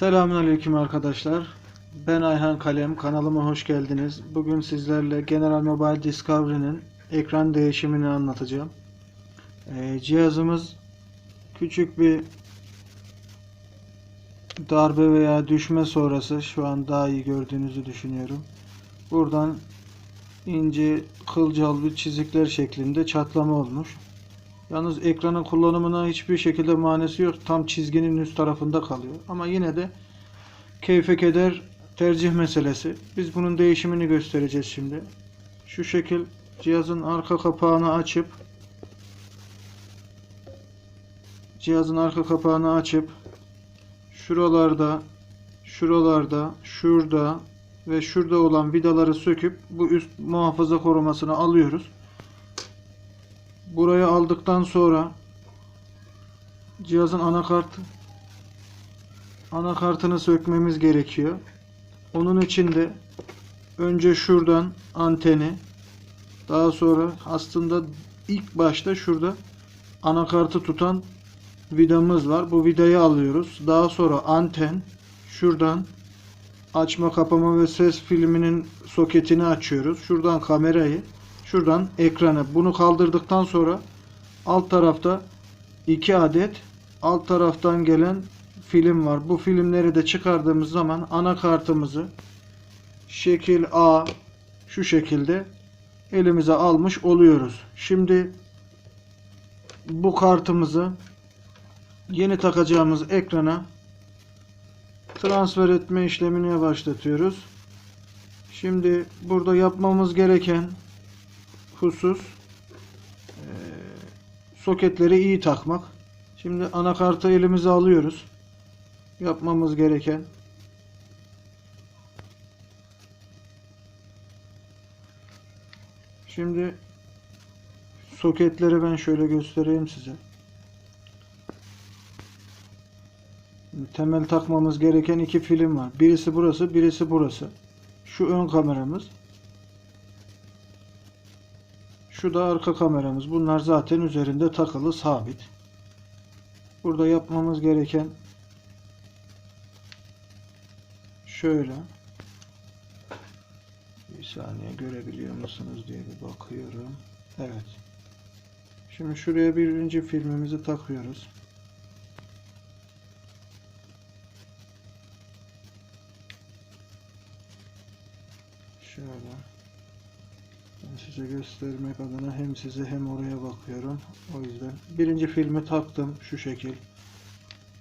Selamünaleyküm arkadaşlar. Ben Ayhan Kalem. Kanalıma hoş geldiniz. Bugün sizlerle General Mobile Discovery'nin ekran değişimini anlatacağım. Ee, cihazımız küçük bir darbe veya düşme sonrası şu an daha iyi gördüğünüzü düşünüyorum. Buradan ince kılcal bir çizikler şeklinde çatlama olmuş. Yalnız ekranın kullanımına hiçbir şekilde manesi yok. Tam çizginin üst tarafında kalıyor. Ama yine de keyfe keder tercih meselesi. Biz bunun değişimini göstereceğiz şimdi. Şu şekil cihazın arka kapağını açıp cihazın arka kapağını açıp şuralarda şuralarda şurada ve şurada olan vidaları söküp bu üst muhafaza korumasını alıyoruz. Buraya aldıktan sonra cihazın anakart anakartını sökmemiz gerekiyor. Onun için de önce şuradan anteni daha sonra aslında ilk başta şurada anakartı tutan vidamız var. Bu vidayı alıyoruz. Daha sonra anten şuradan açma kapama ve ses filminin soketini açıyoruz. Şuradan kamerayı şuradan ekranı bunu kaldırdıktan sonra alt tarafta iki adet alt taraftan gelen film var. Bu filmleri de çıkardığımız zaman anakartımızı şekil A şu şekilde elimize almış oluyoruz. Şimdi bu kartımızı yeni takacağımız ekrana transfer etme işlemini başlatıyoruz. Şimdi burada yapmamız gereken husus soketleri iyi takmak. Şimdi anakartı elimize alıyoruz. Yapmamız gereken Şimdi soketleri ben şöyle göstereyim size. Temel takmamız gereken iki film var. Birisi burası, birisi burası. Şu ön kameramız. Şu da arka kameramız. Bunlar zaten üzerinde takılı sabit. Burada yapmamız gereken şöyle bir saniye görebiliyor musunuz diye bir bakıyorum. Evet. Şimdi şuraya birinci filmimizi takıyoruz. Şöyle. Size göstermek adına hem size hem oraya bakıyorum. O yüzden birinci filmi taktım şu şekil.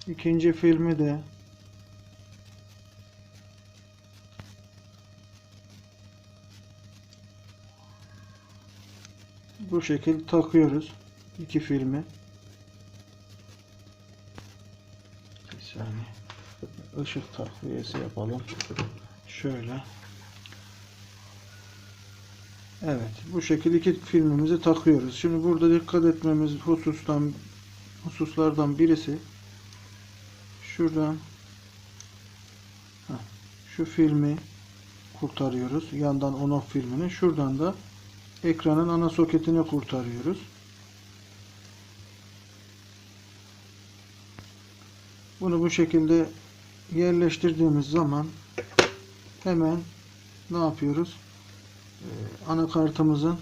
İkinci filmi de bu şekil takıyoruz. iki filmi. Bir saniye. Işık takviyesi yapalım. Şöyle. Evet, bu şekilde iki filmimizi takıyoruz. Şimdi burada dikkat etmemiz husustan hususlardan birisi şuradan şu filmi kurtarıyoruz. Yandan on off filmini. Şuradan da ekranın ana soketini kurtarıyoruz. Bunu bu şekilde yerleştirdiğimiz zaman hemen ne yapıyoruz? Ee, anakartımızın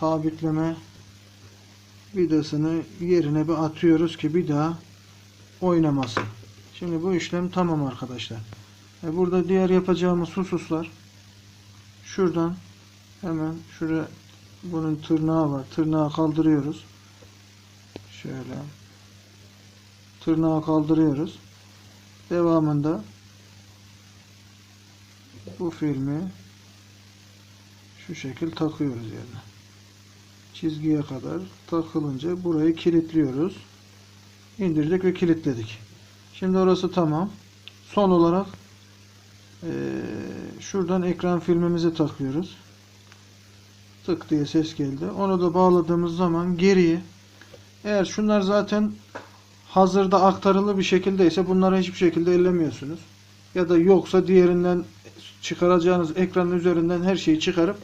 sabitleme vidasını yerine bir atıyoruz ki bir daha oynamasın. Şimdi bu işlem tamam arkadaşlar. E burada diğer yapacağımız hususlar şuradan hemen şuraya bunun tırnağı var. Tırnağı kaldırıyoruz. Şöyle tırnağı kaldırıyoruz. Devamında bu filmi şu şekil takıyoruz yerine. Çizgiye kadar takılınca burayı kilitliyoruz. İndirdik ve kilitledik. Şimdi orası tamam. Son olarak eee, şuradan ekran filmimizi takıyoruz. Tık diye ses geldi. Onu da bağladığımız zaman geriye eğer şunlar zaten hazırda aktarılı bir şekildeyse bunları hiçbir şekilde ellemiyorsunuz. Ya da yoksa diğerinden çıkaracağınız ekranın üzerinden her şeyi çıkarıp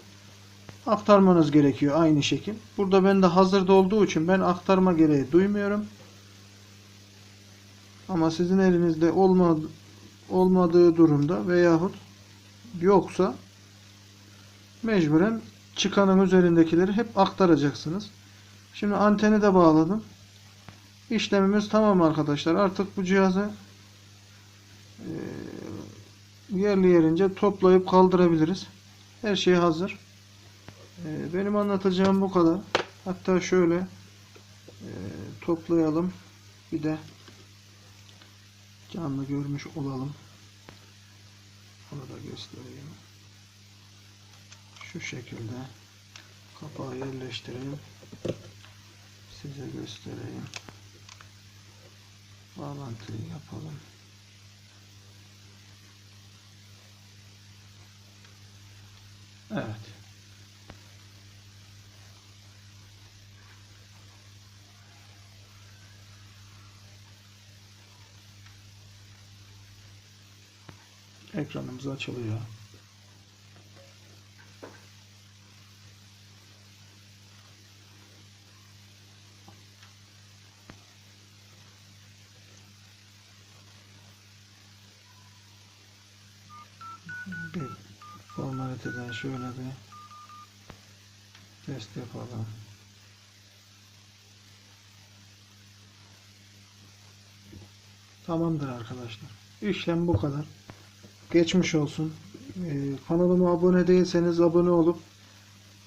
aktarmanız gerekiyor aynı şekil. Burada bende hazırda olduğu için ben aktarma gereği duymuyorum. Ama sizin elinizde olmadı, olmadığı durumda veyahut yoksa mecburen çıkanın üzerindekileri hep aktaracaksınız. Şimdi anteni de bağladım. İşlemimiz tamam arkadaşlar. Artık bu cihazı eee, yerli yerince toplayıp kaldırabiliriz. Her şey hazır. Eee, benim anlatacağım bu kadar. Hatta şöyle eee, toplayalım. Bir de canlı görmüş olalım. Onu da göstereyim. Şu şekilde kapağı yerleştireyim. Size göstereyim. Bağlantıyı yapalım. Evet. Ekranımız açılıyor. Bir formaliteden şöyle bir test yapalım. Tamamdır arkadaşlar. İşlem bu kadar. Geçmiş olsun. Ee, kanalıma abone değilseniz abone olup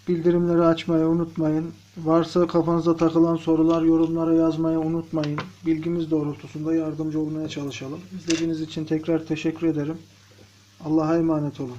bildirimleri açmayı unutmayın. Varsa kafanıza takılan sorular yorumlara yazmayı unutmayın. Bilgimiz doğrultusunda yardımcı olmaya çalışalım. İzlediğiniz için tekrar teşekkür ederim. Allah'a emanet olun.